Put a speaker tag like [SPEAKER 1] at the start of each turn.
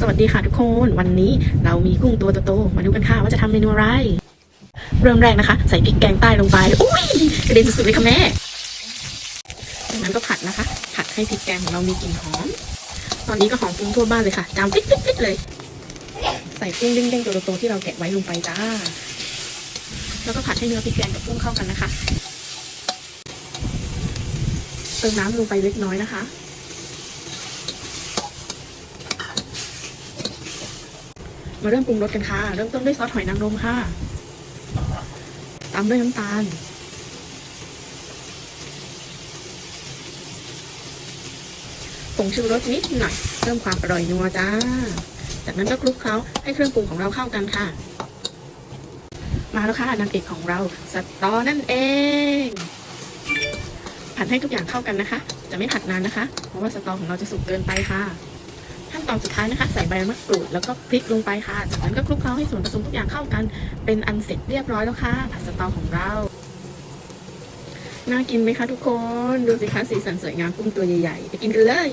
[SPEAKER 1] สวัสดีค่ะทุกคนวันนี้เรามีกุ้งตัวโตๆมาดูกันค่ะว่าจะทำเมนูอะไร เริ่มแรกนะคะ ใส่พริกแกงใต้ลงไปอุ้ยกระเด็นสุดๆเลยค่ะแม่จากนั้นก็ผัดนะคะ ผัดให้พริกแกงของเรามีกลิ่นหอม ตอนนี้ก็หอมฟุ้งทั่วบ้านเลยค่ะจามปิ๊ดปิ๊ดปิ๊ดเลย ใส่กุ้งเด้งๆตัวโตๆที่เราแกะไว้ลงไปจ้า แล้วก็ผัดให้เนื้อพริกแกงกับกุ้งเข้ากันนะคะเติมน้ำลงไปเล็กน้อยนะคะ มาเริ่มปรุงรสกันค่ะ เริ่มต้นด้วยซอสหอยนางรมค่ะ ตามด้วยน้ำตาล ผงชูรสนิดหน่อย เพิ่มความอร่อยนัวจ้า จากนั้นก็คลุกเคล้าให้เครื่องปรุงของเราเข้ากันค่ะ มาแล้วค่ะนางเอกของเราสตอนั่นเอง ผัดให้ทุกอย่างเข้ากันนะคะ จะไม่ผัดนานนะคะ เพราะว่าสตอของเราจะสุกเกินไปค่ะ ขั้นตอนสุดท้ายนะคะ ใส่ใบมะกรูดแล้วก็พริกลงไปค่ะ จากนั้นก็คลุกเคล้าให้ส่วนผสมทุกอย่างเข้ากัน เป็นอันเสร็จเรียบร้อยแล้วค่ะผัดสตอของเราน่ากินไหมคะทุกคน ดูสิคะสีสันสวยงามกุ้งตัวใหญ่ๆไปกินกันเลย